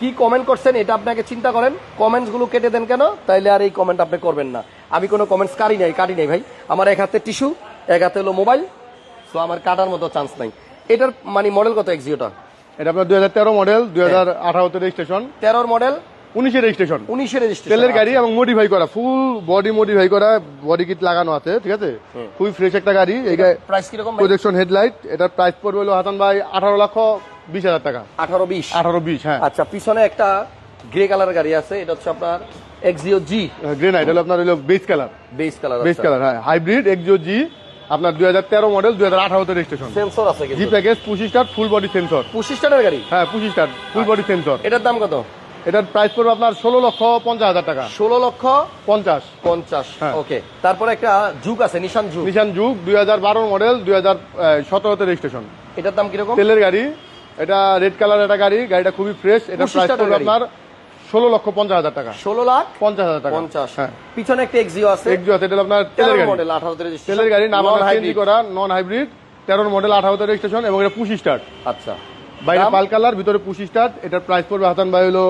কি কমেন্ট করছেন এটা আপনাকে চিন্তা করেন। কমেন্টসগুলো কেটে দেন কেন? তাইলে আর এই কমেন্ট আপনি করবেন না। আমি কোনো কমেন্টস কারি নাই কাটি নাই ভাই। আমার এক হাতে টিস্যু এক হাতে হলো মোবাইল সো আমার কাটার মতো চান্স নাই। এটার মানে মডেল কত এক্সিওটা এটা আপনার দুই হাজার তেরো মডেল দুই হাজার আঠারোতে রেজিস্ট্রেশন তেরোর মডেল উনিশে রেজিস্ট্রেশন উনিশে রেজিস্ট্রেশন তেলের গাড়ি এবং মডিফাই করা ফুল বডি মডিফাই করা বডি কিট লাগানো আছে ঠিক আছে? খুবই ফ্রেশ একটা গাড়ি। এই প্রাইস কীরকম প্রজেকশন হেডলাইট এটার প্রাইস পড়বে হলো হাসান ভাই আঠারো লক্ষ বিশ হাজার টাকা। আঠারো বিশ? আঠারো বিশ হ্যাঁ। আচ্ছা পিছনে একটা গ্রে কালার গাড়ি আছে এটা হচ্ছে আপনার এক্সিও জি গ্রেনাইট হলো আপনার হলো base colour base colour base colour হ্যাঁ হাইব্রিড এক্সিও জি আপনার দুই হাজার তেরো মডেল দুই হাজার আঠারোতে রেজিস্ট্রেশন সেন্সর আছে G package push start full body sensor পঁচিশ টাকার গাড়ি? হ্যাঁ push start full body sensor এটার দাম কত? এটার প্রাইস পড়বে আপনার ষোলো লক্ষ পঞ্চাশ হাজার টাকা। ষোলো লক্ষ পঞ্চাশ। পঞ্চাশ হ্যাঁ। ওকে তারপরে একটা যুগ আছে নিশান জুক নিশান যুগ দুই হাজার বারো মডেল দুই হাজার সতেরোতে রেজিস্ট্রেশন এটার দাম কীরকম? তেলের গাড়ি এটা রেড কালার একটা গাড়ি গাড়িটা খুবই ফ্রেশ এটা প্রাইস পড়বে আপনার ষোলো লক্ষ পঞ্চাশ হাজার টাকা। ষোলো লাখ পঞ্চাশ হাজার টাকা। পঞ্চাশ। হ্যাঁ। পিছনে একটা এক্সিও আছে। এক্সিও আছে এটা আপনার গাড়ি। মডেল তেলের গাড়ি নাম চেঞ্জ করা নন হাইব্রিড তেরোর মডেল আঠারোতে রেজিস্ট্রেশন এবং এটা পুশি স্টার্ট আচ্ছা। বাইরে পাল কালার ভিতরে পুশি স্টার্ট এটার প্রাইস পড়বে হাসান ভাই হলো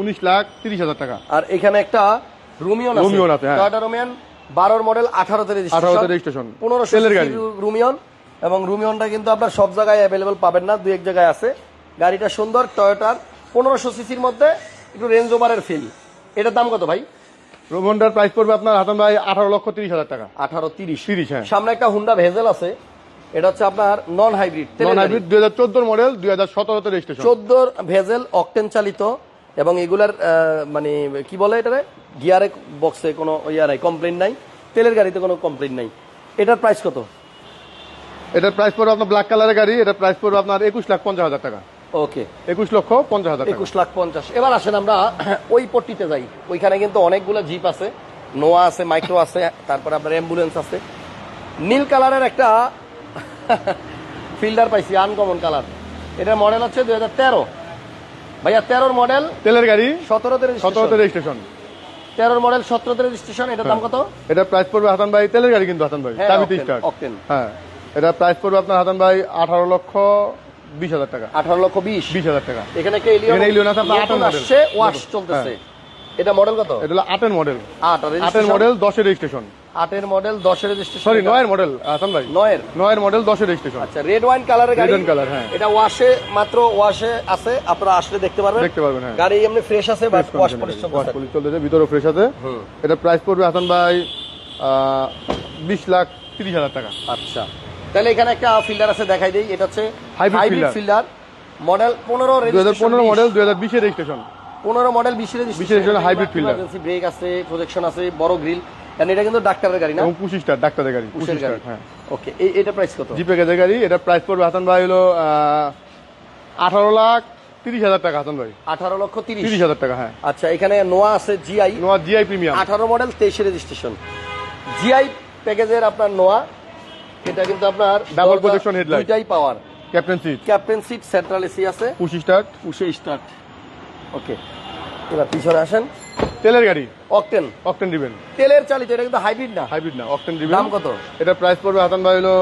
উনিশ লাখ তিরিশ হাজার টাকা। আর এখানে একটা রুমিয়ন আছে। রুমিয়ন আছে। টয়োটা রুমিয়ন বারোর মডেল আঠারোতে আঠারোতে রেজিস্ট্রেশন পনেরোশো তেলের গাড়ি। রুমিয়ন এবং রুমিয়নটা কিন্তু আপনার সব জায়গায় অ্যাভেলেবল পাবেন না দু এক জায়গায় আছে। গাড়িটা সুন্দর টয়োটার পনেরোশো সিসির মধ্যে একটু রেঞ্জ ওভারের ফিল এটার দাম কত ভাই? রোমন্ডার প্রাইস পড়বে আপনার হাসান ভাই আঠারো লক্ষ তিরিশ হাজার টাকা। আঠারো তিরিশ। 30, হ্যাঁ। সামনে একটা হুন্ডা ভেজেল আছে। এটা হচ্ছে আপনার নন হাইব্রিড নন হাইব্রিড দুই হাজার চোদ্দোর মডেল দুই হাজার সতেরোতে রেজিস্ট্রেশন চোদ্দোর ভেজেল অকটেন চালিত এবং এগুলার মানে কি বলে এটারে? গিয়ারে বক্সে কোনো ইয়া নাই কমপ্লেন নাই। তেলের গাড়িতে কোনো কমপ্লেন নাই। এটার প্রাইস কত? এটার প্রাইস পড়বে আপনার ব্ল্যাক কালারের গাড়ি এটার প্রাইস পড়বে আপনার একুশ লাখ পঞ্চাশ হাজার টাকা। ওকে একুশ লক্ষ পঞ্চাশ হাজার একুশ লাখ পঞ্চাশ। এবার আসেন আমরা ওই পট্টিতে যাই। ওইখানে কিন্তু অনেকগুলো জিপ আছে। নোয়া আছে মাইক্রো আছে তারপরে আপনার অ্যাম্বুলেন্স আছে। নীল কালারের একটা ফিল্ডার পাইছি আনকমন কালার। এটার মডেল হচ্ছে দুই হাজার তেরো। ভাইয়া তেরোর মডেল তেলের গাড়ি সতেরোতে সতেরোতে রেজিস্ট্রেশন। তেরোর মডেল সতেরোতে রেজিস্ট্রেশন এটার দাম কত? এটার প্রাইস পড়বে হাসান ভাই তেলের গাড়ি কিন্তু হাসান ভাই হ্যাঁ। হ্যাঁ এটার প্রাইস পড়বে আপনার হাসান ভাই আঠারো লক্ষ বিশ হাজার টাকা। আঠারো লক্ষ বিশ। বিশ হাজার টাকা। এখানে একটা এলিয়ন আছে, আপনার। আসছে ওয়াশ চলতেছে। এটা মডেল কত? এটা হলো আটের মডেল আট আটের? মডেল দশের রেজিস্ট্রেশন আটের মডেল দশের রেজিস্ট্রেশন সরি নয়ের মডেল হাসান ভাই। নয়ের? নয়ের মডেল দশের রেজিস্ট্রেশন আচ্ছা রেড ওয়াইন কালারের গাড়ি wine colour, হ্যাঁ। এটা ওয়াশে মাত্র ওয়াশে আছে আপনারা আসলে দেখতে পারবেন। দেখতে পারবেন, হ্যাঁ। গাড়ি এমনি ফ্রেশ আছে বাট ওয়াশ ওয়াশ পলিশ চলতেছে ভিতরে ফ্রেশ আছে। এটা প্রাইস পড়বে হাসান ভাই বিশ লাখ তিরিশ হাজার টাকা। আচ্ছা। তাহলে এখানে একটা ফিল্ডার আছে দেখাই দেই। এটা হচ্ছে হাইব্রিড ফিল্ডার মডেল পনেরো দুই হাজার পনেরো মডেল দুই হাজার বিশের রেজিস্ট্রেশন পনেরো মডেল বিশ বিশের জন্য hybrid fielder। ব্রেক আছে প্রজেকশন আছে বড় গ্রিল কারণ এটা কিন্তু ডাক্তারের গাড়ি না? এবং পুশি স্টার ডাক্তারের গাড়ি পুশি স্টার গাড়ি। হ্যাঁ। ওকে এই এটা প্রাইস কত? জিপে গেজের গাড়ি এটা প্রাইস পড়বে হাসান ভাই হলো আঠারো লাখ তিরিশ হাজার টাকা হাসান ভাই। আঠারো লক্ষ তিরিশ। তিরিশ হাজার টাকা হ্যাঁ। আচ্ছা এখানে নোয়া আছে জিআই নোয়া জিআই প্রিমিয়াম আঠারো মডেল তেইশে রেজিস্ট্রেশন জিআই প্যাকেজের আপনার নোয়া এটা কিন্তু আপনার দরজা projection headlight। দুইটাই power captain seat captain seat central AC আছে। পুশি স্টার পুষে স্টার্ট ওকে এবার পিছনে আসেন। তেলের গাড়ি। অকটেন অকটেন দিবেন। তেলের চালিত এটা কিন্তু হাইব্রিড না। হাইব্রিড না অকটেন দিবেন। দাম কত? এটা প্রাইস পড়বে হাসান ভাই হলো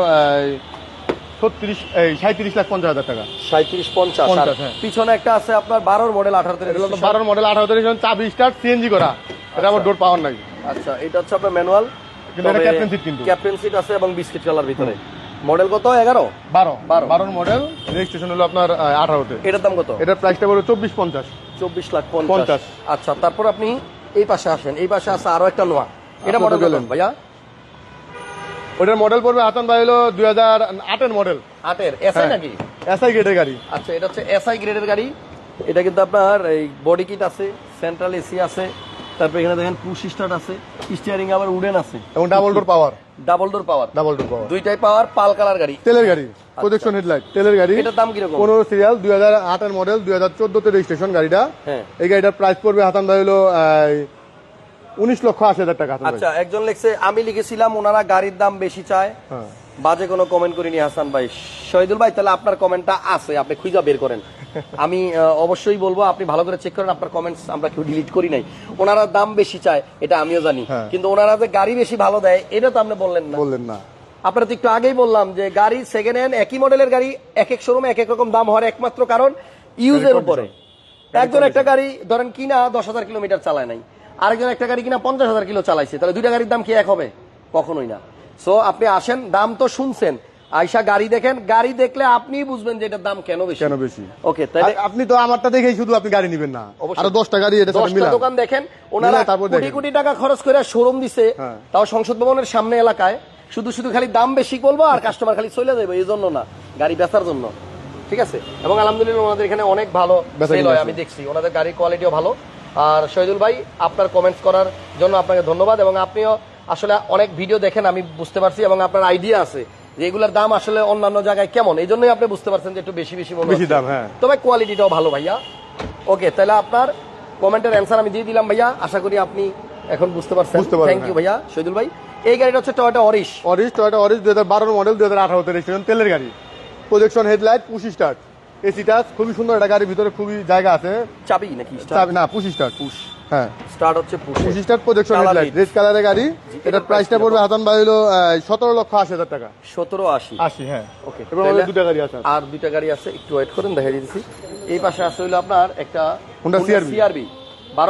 ছত্রিশ এই সাঁত্রিশ লাখ পঞ্চাশ হাজার টাকা। সাঁত্রিশ পঞ্চাশ। হ্যাঁ। পিছনে একটা আছে আপনার বারোর মডেল আঠারোতে এটা হলো বারোর মডেল আঠারো তারিখ চাবি স্টার সিএনজি করা। এটা আবার ডোর পাওয়ার নাই। আচ্ছা এটা হচ্ছে আপনার ম্যানুয়াল কিন্তু এটা captain seat কিন্তু। ক্যাপ্টেন সিট আছে এবং বিস্কিট কালার ভিতরে। মডেল কত? এগারো? বারো। বারো। বারোর মডেল রেজিস্ট্রেশন হলো আপনার আঠারোতে। এটার দাম কত? এটার প্রাইসটা পড়বে চব্বিশ পঞ্চাশ। চব্বিশ লাখ পঞ্চাশ। আচ্ছা তারপর আপনি এই পাশে আসেন। এই পাশে আছে আরও একটা নোয়া। এটা মডেল গেলেন। ভাইয়া? ওটার মডেল পড়বে হাসান ভাই হলো দুই হাজার আটের। মডেল আটের এসআই। নাকি? এসআই গেটের গাড়ি। আচ্ছা এটা হচ্ছে এসআই গ্রেডের গাড়ি। এটা কিন্তু আপনার এই বডি কিট আছে সেন্ট্রাল এসি আছে। তারপর এখানে দেখেন পুশ স্টার্ট আছে স্টিয়ারিং আবার উডেন আছে। এবং double door power double door power double door power দুইটাই পাওয়ার পাল কালার গাড়ি। তেলের গাড়ি প্রজেকশন হেডলাইট তেলের গাড়ি। এটার দাম কীরকম? পনেরো সিরিয়াল দুই হাজার আটের মডেল দুই হাজার চোদ্দতে রেজিস্ট্রেশন গাড়িটা। হ্যাঁ। এই গাড়িটার প্রাইস পড়বে হাসান ভাই হলো উনিশ লক্ষ আশি হাজার টাকা আচ্ছা একজন লিখছে আমি লিখেছিলাম ওনারা গাড়ির দাম বেশি চায়। হ্যাঁ। বাজে কোনো কমেন্ট করিনি হাসান ভাই। শহীদুল ভাই তাহলে আপনার কমেন্টটা আছে আপনি খুঁজা বের করেন। আমি অবশ্যই বলব আপনি ভালো করে চেক করেন আপনার কমেন্টস আমরা কেউ ডিলিট করি নাই। ওনারা দাম বেশি চায় এটা আমিও জানি। হ্যাঁ। কিন্তু ওনারা যে গাড়ি বেশি ভালো দেয় এটা তো আপনি বললেন না। বললেন না। আপনারা তো একটু আগেই বললাম যে গাড়ি সেকেন্ড হ্যান্ড একই মডেলের গাড়ি এক এক শোরুমে এক এক রকম দাম হওয়ার একমাত্র কারণ ইউজের উপরে। একজন একটা গাড়ি ধরেন কিনা দশ হাজার কিলোমিটার চালায় নাই। আরেকজন একটা গাড়ি কিনা পঞ্চাশ হাজার কিলো চালাইছে তাহলে দুইটা গাড়ির দাম কি এক হবে? কখনোই না। সো আপনি আসেন দাম তো শুনছেন আইসা গাড়ি দেখেন। গাড়ি দেখলে আপনিই বুঝবেন যে এটার দাম কেন বেশি। কেন বেশি? ওকে তাহলে আপনি তো আমারটা দেখেই শুধু আপনি গাড়ি নেবেন না। আরও দশটা গাড়ি এটা সাথে দশটা মিলান। দোকান দেখেন ওনারা কোটি কোটি টাকা খরচ করে শোরুম দিছে হ্যাঁ। তাও সংসদ ভবনের সামনে এলাকায়। শুধু শুধু খালি দাম বেশি বলব আর কাস্টমার খালি চলে যাবে এই জন্য না গাড়ি বেচার জন্য। ঠিক আছে? এবং আলহামদুলিল্লাহ ওনাদের এখানে অনেক ভালো সেল হয় আমি দেখছি। ওনাদের গাড়ির কোয়ালিটিও ভালো। আর শহীদুল ভাই আপনার কমেন্টস করার জন্য আপনাকে ধন্যবাদ। এবং আপনিও আসলে অনেক ভিডিও দেখেন আমি বুঝতে পারছি এবং আপনার আইডিয়া আছে। যে এগুলোর দাম আসলে অন্যান্য জায়গায় কেমন? এই জন্যই আপনি বুঝতে পারছেন যে একটু বেশি বেশি বেশি দাম, হ্যাঁ। তবে কোয়ালিটিটাও ভালো ভাইয়া। ওকে তাহলে আপনার কমেন্টের অ্যান্সার আমি দিয়ে দিলাম ভাইয়া। আশা করি আপনি এখন বুঝতে পারছেন। থ্যাংক ইউ ভাইয়া। শহীদুল ভাই এই গাড়িটা হচ্ছে Toyota Auris Auris Toyota Auris দুই হাজার বারোর মডেল দুই হাজার আঠারোতে রেজিস্ট্রেশন তেলের গাড়ি। Projection headlight push start AC touch খুবই সুন্দর একটা গাড়ির ভিতরে খুবই জায়গা আছে। চাবি নাকি চাবি- না পুশি স্টার্ট পুশ। হ্যাঁ। স্টার্ট হচ্ছে push push start projection Color headlight it. Red কালারের গাড়ি। এটার প্রাইসটা পড়বে কীরকম? ভাই হলো সতেরো লক্ষ আশি হাজার টাকা। সতেরো আশি। আশি হ্যাঁ। ওকে আমাদের দুটা গাড়ি আছে। আর গাড়ি আছে একটু ওয়েট করেন দেখা দিচ্ছি এই পাশে আছে আপনার একটা Honda CRV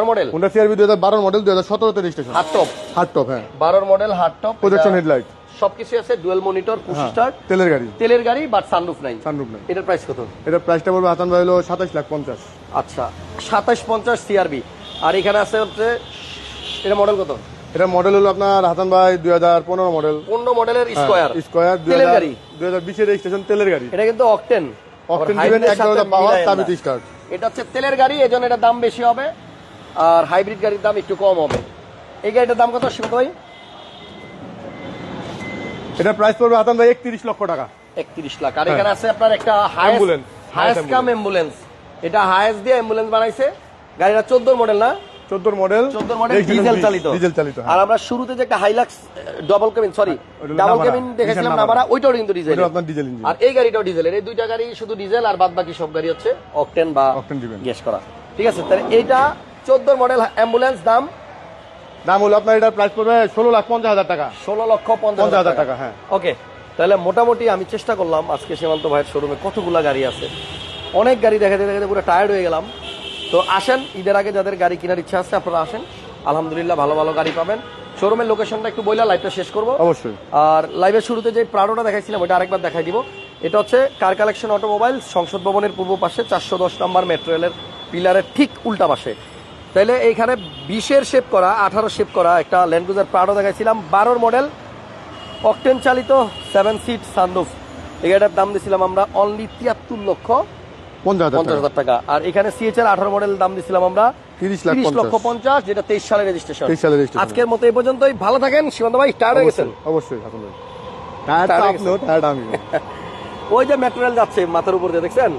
model Honda CRV দুই হাজার বারোর মডেল দুই হাজার সতেরোতে registration hard top hard top হ্যাঁ। বারোর model hard top projection headlight সবকিছু আছে ডুয়েল মনিটর পুশ স্টার্ট তেলের গাড়ি। তেলের গাড়ি বাট সানরুফ নাই। সানরুফ নাই। এটার প্রাইস কত? এটার প্রাইসটা পড়বে হাসান ভাই হলো সাতাশ লাখ পঞ্চাশ। আচ্ছা সাতাশ পঞ্চাশ সিআরবি আর এখানে আছে হচ্ছে এটা মডেল কত? এটা মডেল হলো আপনার হাসান ভাই দুই হাজার পনেরো মডেল পনেরো মডেলের স্কোয়ার স্কোয়ার দুই হাজার দুই হাজার বিশের রেজিস্ট্রেশন তেলের গাড়ি। এটা কিন্তু অকটেন অকটেন দিবেন এক পাওয়ার তাবিতে স্টার্ট এটা হচ্ছে তেলের গাড়ি এজন্য এটার দাম বেশি হবে। আর হাইব্রিড গাড়ির দাম একটু কম হবে। এই গাড়িটার দাম কত সীমিত ভাই? এটার প্রাইস পড়বে হাসান ভাই একত্রিশ লক্ষ টাকা। একত্রিশ লাখ। আর এখানে আছে আপনার একটা Ambulance, হায়েস্ট কাম অ্যাম্বুলেন্স এটা হায়েস্ট দিয়ে অ্যাম্বুলেন্স বানাইছে। গাড়িটা চোদ্দ মডেল না? চোদ্দোর মডেল চোদ্দ মডেল ডিজেল চালিত। ডিজেল চালিত হ্যাঁ। আর আমরা শুরুতে যে একটা Hilux double cabin sorry double cabin দেখেছিলাম নামারা ওইটাও কিন্তু ডিজেল আপনার ডিজেল ইঞ্জিন আর এই গাড়িটাও ডিজেলের এই দুইটা গাড়ি শুধু ডিজেল আর বাদ বাকি সব গাড়ি হচ্ছে অকটেন বা driven। গ্যাস করা। ঠিক আছে? তাহলে এইটা চোদ্দ মডেল অ্যাম্বুলেন্স দাম দাম হলো আপনার এটার প্রাইস পড়বে ষোলো লাখ পঞ্চাশ হাজার টাকা। ষোলো লক্ষ পঞ্চাশ হাজার টাকা, হ্যাঁ। ওকে তাহলে মোটামুটি আমি চেষ্টা করলাম আজকে সীমান্ত ভাইয়ের শোরুমে কতগুলা গাড়ি আছে। অনেক গাড়ি দেখাতে দেখাতে পুরো টায়ার্ড হয়ে গেলাম। তো আসেন ঈদের আগে যাদের গাড়ি কেনার ইচ্ছা আছে আপনারা আসেন। আলহামদুলিল্লাহ ভালো ভালো গাড়ি পাবেন। শোরুমের লোকেশনটা একটু বইলা লাইভটা শেষ করব। অবশ্যই। আর লাইভের শুরুতে যে প্রাডোটা দেখাইছিলাম ওটা আরেকবার দেখাই দিব। এটা হচ্ছে কার কালেকশন অটোমোবাইল সংসদ ভবনের পূর্ব পাশে চারশো দশ নম্বর মেট্রো রেলের পিলারের ঠিক উল্টা পাশে। তাইলে এইখানে বিশের শেপ করা আঠারো শেপ করা একটা ল্যান্ডক্রুজার প্রাডো দেখাইছিলাম। বারোর মডেল অকটেন চালিত সেভেন সিট সানরুফ এই গাড়িটার দাম দিয়েছিলাম আমরা অনলি তিয়াত্তর লক্ষ পঞ্চাশ হাজার টাকা। আর এখানে সিএচআর আঠারো মডেল দাম দিয়েছিলাম আমরা 30 তিরিশ লক্ষ পঞ্চাশ। যেটা তেইশ সালের রেজিস্ট্রেশন 23 সালের আজকের মতো এই পর্যন্তই। ভালো থাকেন সীমান্ত ভাই টায়ার্ড হয়ে গেছেন? অবশ্যই টায়ার টায়ার ওই যে মেট্রো রেল যাচ্ছে মাথার উপর দিয়ে দেখছেন?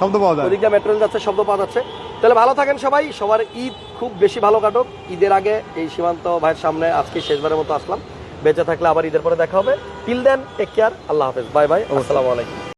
শব্দ পাওয়া যায়। ওদিক মেট্রো রেল যাচ্ছে শব্দ পাওয়া যাচ্ছে। তাহলে ভালো থাকেন সবাই। সবার ঈদ খুব বেশি ভালো কাটুক। ঈদের আগে এই সীমান্ত ভাইয়ের সামনে আজকে শেষবারের মতো আসলাম। বেঁচে থাকলে আবার ঈদের পরে দেখা হবে। টিল দেন টেক কেয়ার আল্লাহ হাফেজ। বাই বাই আসসালামু আলাইকুম।